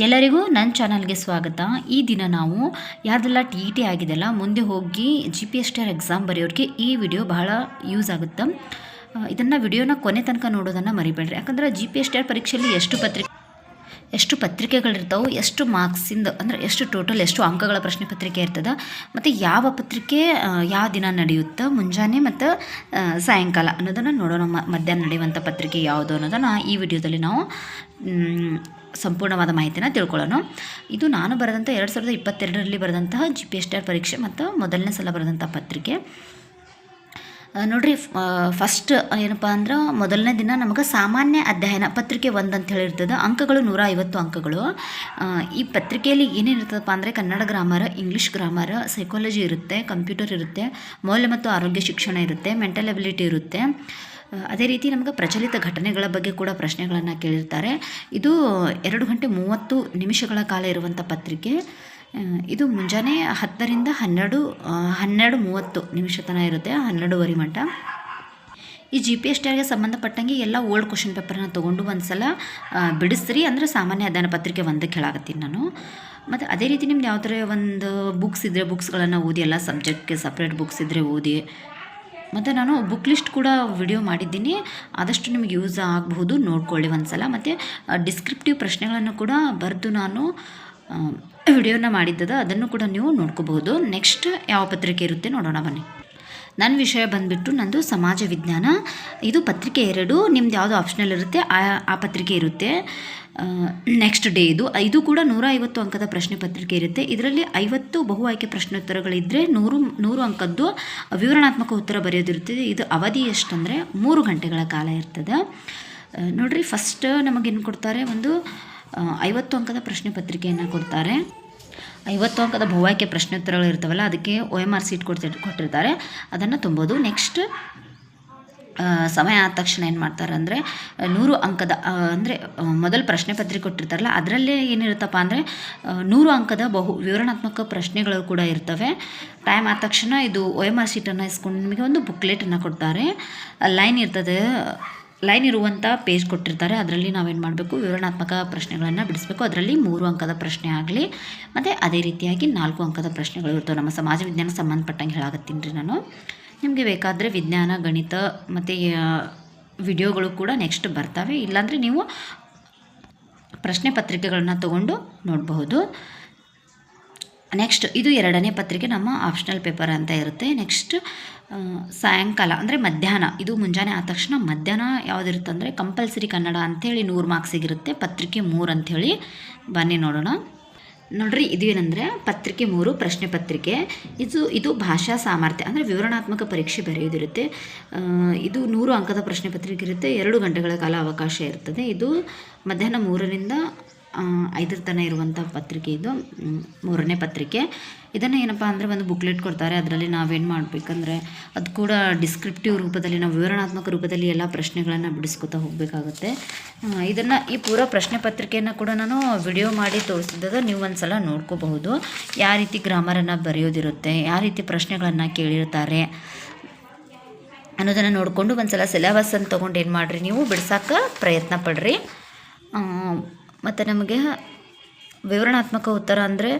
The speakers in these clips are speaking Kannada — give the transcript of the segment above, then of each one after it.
ಎಲ್ಲರಿಗೂ ನನ್ನ ಚಾನಲ್ಗೆ ಸ್ವಾಗತ. ಈ ದಿನ ನಾವು ಯಾರ್ದೆಲ್ಲ ಟಿ ಟಿ ಆಗಿದೆಲ್ಲ ಮುಂದೆ ಹೋಗಿ G P S T R exam ಬರೆಯೋರಿಗೆ ಈ ವಿಡಿಯೋ ಬಹಳ ಯೂಸ್ ಆಗುತ್ತೆ. ಇದನ್ನು ವಿಡಿಯೋನ ಕೊನೆ ತನಕ ನೋಡೋದನ್ನು ಮರಿಬೇಡ್ರಿ. ಯಾಕಂದರೆ G P S T R ಪರೀಕ್ಷೆಯಲ್ಲಿ ಎಷ್ಟು ಪತ್ರಿಕೆ ಎಷ್ಟು ಪತ್ರಿಕೆಗಳಿರ್ತಾವೆ, ಎಷ್ಟು ಮಾರ್ಕ್ಸಿಂದ, ಅಂದರೆ ಎಷ್ಟು ಟೋಟಲ್ ಎಷ್ಟು ಅಂಕಗಳ ಪ್ರಶ್ನೆ ಪತ್ರಿಕೆ ಇರ್ತದೆ, ಮತ್ತು ಯಾವ ಪತ್ರಿಕೆ ಯಾವ ದಿನ ನಡೆಯುತ್ತೆ, ಮುಂಜಾನೆ ಮತ್ತು ಸಾಯಂಕಾಲ ಅನ್ನೋದನ್ನು ನೋಡೋಣ. ಮಧ್ಯಾಹ್ನ ನಡೆಯುವಂಥ ಪತ್ರಿಕೆ ಯಾವುದು ಅನ್ನೋದನ್ನು ಈ ವಿಡಿಯೋದಲ್ಲಿ ನಾವು ಸಂಪೂರ್ಣವಾದ ಮಾಹಿತಿನ ತಿಳ್ಕೊಳ್ಳೋಣ. ಇದು ನಾನು ಬರೆದಂಥ ಎರಡು ಸಾವಿರದ ಇಪ್ಪತ್ತೆರಡರಲ್ಲಿ ಬರೆದಂತಹ ಜಿ ಎಸ್ ಟಿ ಆರ್ ಪರೀಕ್ಷೆ ಮತ್ತು ಮೊದಲನೇ ಸಲ ಬರೆದಂಥ ಪತ್ರಿಕೆ. ನೋಡ್ರಿ ಫಸ್ಟ್ ಏನಪ್ಪ ಅಂದ್ರೆ ಮೊದಲನೇ ದಿನ ನಮಗೆ ಸಾಮಾನ್ಯ ಅಧ್ಯಯನ, ಪತ್ರಿಕೆ ಒಂದು ಅಂತ ಹೇಳಿರ್ತದೆ. ಅಂಕಗಳು ನೂರ ಐವತ್ತು ಅಂಕಗಳು ಈ ಪತ್ರಿಕೆಯಲ್ಲಿ ಏನೇನಿರ್ತದಪ್ಪ ಅಂದರೆ Kannada grammar English grammar psychology ಇರುತ್ತೆ ಕಂಪ್ಯೂಟರ್ ಇರುತ್ತೆ, ಮೌಲ್ಯ ಮತ್ತು ಆರೋಗ್ಯ ಶಿಕ್ಷಣ ಇರುತ್ತೆ ಮೆಂಟಲ್ ಎಬಿಲಿಟಿ ಇರುತ್ತೆ. ಅದೇ ರೀತಿ ನಮಗೆ ಪ್ರಚಲಿತ ಘಟನೆಗಳ ಬಗ್ಗೆ ಕೂಡ ಪ್ರಶ್ನೆಗಳನ್ನು ಕೇಳಿರ್ತಾರೆ. ಇದು ಎರಡು ಗಂಟೆ ಮೂವತ್ತು ನಿಮಿಷಗಳ ಕಾಲ ಇರುವಂಥ ಪತ್ರಿಕೆ. ಇದು ಮುಂಜಾನೆ ಹತ್ತರಿಂದ ಹನ್ನೆರಡು ಹನ್ನೆರಡು ಮೂವತ್ತು ನಿಮಿಷ ತನಕ ಇರುತ್ತೆ ಹನ್ನೆರಡುವರೆ ಮಟ್ಟ ಈ ಜಿ ಪಿ ಎಸ್ ಟಿಗೆ ಸಂಬಂಧಪಟ್ಟಂಗೆ ಎಲ್ಲ ಓಲ್ಡ್ ಕ್ವಶನ್ ಪೇಪರನ್ನ ತೊಗೊಂಡು ಒಂದು ಸಲ ಬಿಡಿಸ್ರಿ ಅಂದರೆ ಸಾಮಾನ್ಯ ಅಧ್ಯಯನ ಪತ್ರಿಕೆ ಒಂದಕ್ಕೆ ಹೇಳಾಕತ್ತೀನಿ ನಾನು. ಮತ್ತು ಅದೇ ರೀತಿ ನಿಮ್ದು ಥರ ಒಂದು ಬುಕ್ಸ್ ಇದ್ದರೆ ಬುಕ್ಸ್ಗಳನ್ನು ಓದಿ, ಎಲ್ಲ ಸಬ್ಜೆಕ್ಟ್ಗೆ ಸಪ್ರೇಟ್ ಬುಕ್ಸ್ ಇದ್ದರೆ ಓದಿ. ಮತ್ತು ನಾನು ಬುಕ್ ಲಿಸ್ಟ್ ಕೂಡ ವಿಡಿಯೋ ಮಾಡಿದ್ದೀನಿ. ಆದಷ್ಟು ನಿಮಗೆ ಯೂಸ್ ಆಗಬಹುದು, ನೋಡ್ಕೊಳ್ಳಿ ಒಂದು ಸಲ ಮತ್ತು ಡಿಸ್ಕ್ರಿಪ್ಟಿವ್ ಪ್ರಶ್ನೆಗಳನ್ನು ಕೂಡ ಬರೆದು ನಾನು ವಿಡಿಯೋನ ಮಾಡಿದ್ದದ, ಅದನ್ನು ಕೂಡ ನೀವು ನೋಡ್ಕೋಬಹುದು. ನೆಕ್ಸ್ಟ್ ಯಾವ ಪತ್ರಿಕೆ ಇರುತ್ತೆ ನೋಡೋಣ ಬನ್ನಿ. ನನ್ನ ವಿಷಯ ಬಂದುಬಿಟ್ಟು ನಂದು ಸಮಾಜ ವಿಜ್ಞಾನ. ಇದು ಪತ್ರಿಕೆ ಎರಡು, ನಿಮ್ದು ಯಾವುದು ಆಪ್ಷನಲ್ ಇರುತ್ತೆ, ಆ ಆ ಪತ್ರಿಕೆ ಇರುತ್ತೆ. ನೆಕ್ಸ್ಟ್ ಡೇ ಇದು. ಇದು ಕೂಡ ನೂರ ಐವತ್ತು ಅಂಕದ ಪ್ರಶ್ನೆ ಪತ್ರಿಕೆ ಇರುತ್ತೆ. ಇದರಲ್ಲಿ ಐವತ್ತು ಬಹು ಆಯ್ಕೆ ಪ್ರಶ್ನೋತ್ತರಗಳಿದ್ದರೆ ನೂರು ನೂರು ಅಂಕದ್ದು ವಿವರಣಾತ್ಮಕ ಉತ್ತರ ಬರೆಯೋದಿರುತ್ತದೆ ಇದು ಅವಧಿ ಎಷ್ಟಂದರೆ ಮೂರು ಗಂಟೆಗಳ ಕಾಲ ಇರ್ತದೆ. ನೋಡಿರಿ ಫಸ್ಟ್ ನಮಗೇನು ಕೊಡ್ತಾರೆ? ಒಂದು ಐವತ್ತು ಅಂಕದ ಪ್ರಶ್ನೆ ಪತ್ರಿಕೆಯನ್ನು ಕೊಡ್ತಾರೆ. ಐವತ್ತು ಅಂಕದ ಭೌವಾಕ್ಯ ಪ್ರಶ್ನೋತ್ತರಗಳು ಇರ್ತವಲ್ಲ, ಅದಕ್ಕೆ ಒ ಎಂ ಆರ್ ಸೀಟ್ ಕೊಡ್ತಿ, ಕೊಟ್ಟಿರ್ತಾರೆ. ಅದನ್ನು ತುಂಬೋದು. ನೆಕ್ಸ್ಟ್ ಸಮಯ ಆದ ತಕ್ಷಣ ಏನು ಮಾಡ್ತಾರೆ ಅಂದರೆ, ನೂರು ಅಂಕದ ಅಂದರೆ ಮೊದಲು ಪ್ರಶ್ನೆ ಪತ್ರಿಕೆ ಕೊಟ್ಟಿರ್ತಾರಲ್ಲ, ಅದರಲ್ಲೇ ಏನಿರುತ್ತಪ್ಪ ಅಂದರೆ ನೂರು ಅಂಕದ ಬಹು, ವಿವರಣಾತ್ಮಕ ಪ್ರಶ್ನೆಗಳು ಕೂಡ ಇರ್ತವೆ. ಟೈಮ್ ಆದ ತಕ್ಷಣ ಇದು ಒ ಎಂ ಆರ್ ಸೀಟನ್ನು ಇಸ್ಕೊಂಡು ನಿಮಗೆ ಒಂದು ಬುಕ್ಲೆಟನ್ನು ಕೊಡ್ತಾರೆ. ಲೈನ್ ಇರ್ತದೆ. ಲೈನ್ ಇರುವಂಥ ಪೇಜ್ ಕೊಟ್ಟಿರ್ತಾರೆ. ಅದರಲ್ಲಿ ನಾವೇನು ಮಾಡಬೇಕು? ವಿವರಣಾತ್ಮಕ ಪ್ರಶ್ನೆಗಳನ್ನು ಬಿಡಿಸಬೇಕು. ಅದರಲ್ಲಿ ಮೂರು ಅಂಕದ ಪ್ರಶ್ನೆ ಆಗಲಿ, ಮತ್ತು ಅದೇ ರೀತಿಯಾಗಿ ನಾಲ್ಕು ಅಂಕದ ಪ್ರಶ್ನೆಗಳು ಇರ್ತವೆ. ನಮ್ಮ ಸಮಾಜ ವಿಜ್ಞಾನಕ್ಕೆ ಸಂಬಂಧಪಟ್ಟಂಗೆ ಹೇಳಾಗತ್ತೀನಿ ರೀ ನಾನು. ನಿಮಗೆ ಬೇಕಾದರೆ ವಿಜ್ಞಾನ, ಗಣಿತ, ಮತ್ತು ವಿಡಿಯೋಗಳು ಕೂಡ ನೆಕ್ಸ್ಟ್ ಬರ್ತವೆ. ಇಲ್ಲಾಂದರೆ ನೀವು ಪ್ರಶ್ನೆ ಪತ್ರಿಕೆಗಳನ್ನ ತಗೊಂಡು ನೋಡಬಹುದು. ನೆಕ್ಸ್ಟ್ ಇದು ಎರಡನೇ ಪತ್ರಿಕೆ. ನಮ್ಮ ಆಪ್ಷನಲ್ ಪೇಪರ್ ಅಂತ ಇರುತ್ತೆ. ನೆಕ್ಸ್ಟ್ ಸಾಯಂಕಾಲ, ಅಂದರೆ ಮಧ್ಯಾಹ್ನ. ಇದು ಮುಂಜಾನೆ ಆದ ತಕ್ಷಣ ಮಧ್ಯಾಹ್ನ ಯಾವುದಿರುತ್ತೆ ಅಂದರೆ ಕಂಪಲ್ಸರಿ ಕನ್ನಡ ಅಂಥೇಳಿ ನೂರು ಮಾರ್ಕ್ಸಿಗಿರುತ್ತೆ ಪತ್ರಿಕೆ ಮೂರು ಅಂಥೇಳಿ ಬನ್ನಿ ನೋಡೋಣ. ನೋಡ್ರಿ, ಇದು ಏನಂದರೆ ಪತ್ರಿಕೆ ಮೂರು, ಪ್ರಶ್ನೆ ಪತ್ರಿಕೆ. ಇದು ಇದು ಭಾಷಾ ಸಾಮರ್ಥ್ಯ, ಅಂದರೆ ವಿವರಣಾತ್ಮಕ ಪರೀಕ್ಷೆ ಬರೆಯೋದಿರುತ್ತೆ ಇದು ನೂರು ಅಂಕದ ಪ್ರಶ್ನೆ ಪತ್ರಿಕೆ ಇರುತ್ತೆ. ಎರಡು ಗಂಟೆಗಳ ಕಾಲ ಅವಕಾಶ ಇರ್ತದೆ. ಇದು ಮಧ್ಯಾಹ್ನ ಮೂರರಿಂದ ಐದರ ತನ ಇರುವಂಥ ಪತ್ರಿಕೆ ಇದು. ಮೂರನೇ ಪತ್ರಿಕೆ. ಇದನ್ನು ಏನಪ್ಪ ಅಂದರೆ ಒಂದು ಬುಕ್ಲೆಟ್ ಕೊಡ್ತಾರೆ. ಅದರಲ್ಲಿ ನಾವೇನು ಮಾಡಬೇಕಂದ್ರೆ ಅದು ಕೂಡ ಡಿಸ್ಕ್ರಿಪ್ಟಿವ್ ರೂಪದಲ್ಲಿ ನಾವು ವಿವರಣಾತ್ಮಕ ರೂಪದಲ್ಲಿ ಎಲ್ಲ ಪ್ರಶ್ನೆಗಳನ್ನು ಬಿಡಿಸ್ಕೊತಾ ಹೋಗಬೇಕಾಗುತ್ತೆ. ಇದನ್ನು ಈ ಪೂರ ಪ್ರಶ್ನೆ ಪತ್ರಿಕೆಯನ್ನು ಕೂಡ ನಾನು ವಿಡಿಯೋ ಮಾಡಿ ತೋರಿಸಿದಾಗ ನೀವು ಒಂದು ಸಲ ನೋಡ್ಕೋಬಹುದು. ಯಾವ ರೀತಿ ಗ್ರಾಮರನ್ನು ಬರೆಯೋದಿರುತ್ತೆ, ಯಾವ ರೀತಿ ಪ್ರಶ್ನೆಗಳನ್ನು ಕೇಳಿರ್ತಾರೆ ಅನ್ನೋದನ್ನು ನೋಡಿಕೊಂಡು ಒಂದು ಸಲ ಸಿಲೆಬಸ್ಸನ್ನು ತೊಗೊಂಡು ಏನು ಮಾಡಿರಿ ನೀವು ಬಿಡ್ಸೋಕ್ಕೆ ಪ್ರಯತ್ನ ಪಡ್ರಿ. ಮತ್ತು ನಮಗೆ ವಿವರಣಾತ್ಮಕ ಉತ್ತರ ಅಂದರೆ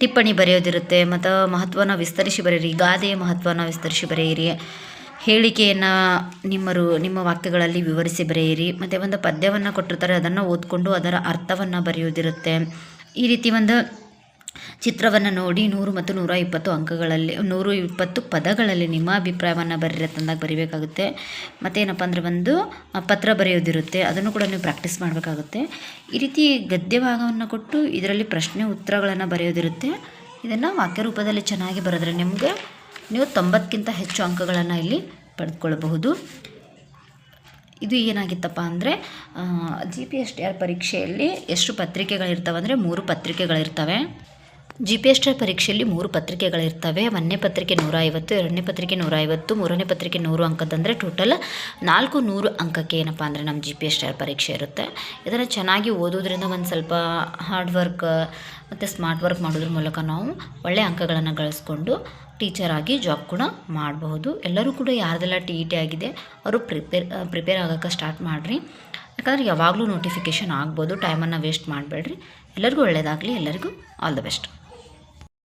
ಟಿಪ್ಪಣಿ ಬರೆಯೋದಿರುತ್ತೆ, ಮತ್ತು ಮಹತ್ವನ ವಿಸ್ತರಿಸಿ ಬರೆಯಿರಿ ಗಾದೆಯ ಮಹತ್ವನ ವಿಸ್ತರಿಸಿ ಬರೆಯಿರಿ, ಹೇಳಿಕೆಯನ್ನು ನಿಮ್ಮರು, ನಿಮ್ಮ ವಾಕ್ಯಗಳಲ್ಲಿ ವಿವರಿಸಿ ಬರೆಯಿರಿ, ಮತ್ತು ಒಂದು ಪದ್ಯವನ್ನು ಕೊಟ್ಟಿರ್ತಾರೆ, ಅದನ್ನು ಓದ್ಕೊಂಡು ಅದರ ಅರ್ಥವನ್ನು ಬರೆಯೋದಿರುತ್ತೆ. ಈ ರೀತಿ ಒಂದು ಚಿತ್ರವನ್ನು ನೋಡಿ ನೂರು ಮತ್ತು ನೂರ ಇಪ್ಪತ್ತು ಅಂಕಗಳಲ್ಲಿ, ನೂರು ಇಪ್ಪತ್ತು ಪದಗಳಲ್ಲಿ ನಿಮ್ಮ ಅಭಿಪ್ರಾಯವನ್ನು ಬರೀ ತಂದಾಗ ಬರೀಬೇಕಾಗುತ್ತೆ. ಮತ್ತೇನಪ್ಪ ಅಂದರೆ ಒಂದು ಪತ್ರ ಬರೆಯೋದಿರುತ್ತೆ, ಅದನ್ನು ಕೂಡ ನೀವು ಪ್ರಾಕ್ಟೀಸ್ ಮಾಡಬೇಕಾಗುತ್ತೆ. ಈ ರೀತಿ ಗದ್ಯ ಭಾಗವನ್ನು ಕೊಟ್ಟು ಇದರಲ್ಲಿ ಪ್ರಶ್ನೆ ಉತ್ತರಗಳನ್ನು ಬರೆಯೋದಿರುತ್ತೆ. ಇದನ್ನು ವಾಕ್ಯ ರೂಪದಲ್ಲಿ ಚೆನ್ನಾಗಿ ಬರೆದ್ರೆ ನಿಮಗೆ ನೀವು ತೊಂಬತ್ತಕ್ಕಿಂತ ಹೆಚ್ಚು ಅಂಕಗಳನ್ನು ಇಲ್ಲಿ ಪಡೆದುಕೊಳ್ಳಬಹುದು ಇದು ಏನಾಗಿತ್ತಪ್ಪ ಅಂದರೆ G P S T R ಪರೀಕ್ಷೆಯಲ್ಲಿ ಎಷ್ಟು ಪತ್ರಿಕೆಗಳಿರ್ತವೆ ಅಂದರೆ ಮೂರು ಪತ್ರಿಕೆಗಳಿರ್ತವೆ. ಜಿ ಪಿ ಎಸ್ಟರ್ ಪರೀಕ್ಷೆಯಲ್ಲಿ ಮೂರು ಪತ್ರಿಕೆಗಳಿರ್ತವೆ. ಒಂದನೇ ಪತ್ರಿಕೆ ನೂರ ಐವತ್ತು ಎರಡನೇ ಪತ್ರಿಕೆ ನೂರ ಐವತ್ತು ಮೂರನೇ ಪತ್ರಿಕೆ ನೂರು ಅಂಕದಂದರೆ ಟೋಟಲ್ ನಾಲ್ಕು ನೂರು ಅಂಕಕ್ಕೆ ಏನಪ್ಪ ಅಂದರೆ ನಮ್ಮ ಜಿ ಪಿ ಎಸ್ಟರ್ ಪರೀಕ್ಷೆ ಇರುತ್ತೆ. ಇದನ್ನು ಚೆನ್ನಾಗಿ ಓದೋದ್ರಿಂದ ಒಂದು ಸ್ವಲ್ಪ ಹಾರ್ಡ್ ವರ್ಕ್ ಮತ್ತು ಸ್ಮಾರ್ಟ್ ವರ್ಕ್ ಮಾಡೋದ್ರ ಮೂಲಕ ನಾವು ಒಳ್ಳೆಯ ಅಂಕಗಳನ್ನು ಗಳಿಸ್ಕೊಂಡು ಟೀಚರ್ ಆಗಿ ಜಾಬ್ ಕೂಡ ಮಾಡಬಹುದು. ಎಲ್ಲರೂ ಕೂಡ ಯಾರ್ದೆಲ್ಲ ಟಿ ಇ ಟಿ ಆಗಿದೆ, ಅವರು ಪ್ರಿಪೇರ್ ಪ್ರಿಪೇರ್ ಆಗೋಕ್ಕೆ ಸ್ಟಾರ್ಟ್ ಮಾಡಿರಿ. ಯಾಕಂದರೆ ಯಾವಾಗಲೂ ನೋಟಿಫಿಕೇಷನ್ ಆಗ್ಬೋದು ಟೈಮನ್ನು ವೇಸ್ಟ್ ಮಾಡಬೇಡ್ರಿ. ಎಲ್ಲರಿಗೂ ಒಳ್ಳೆಯದಾಗಲಿ ಎಲ್ಲರಿಗೂ ಆಲ್ ದ ಬೆಸ್ಟ್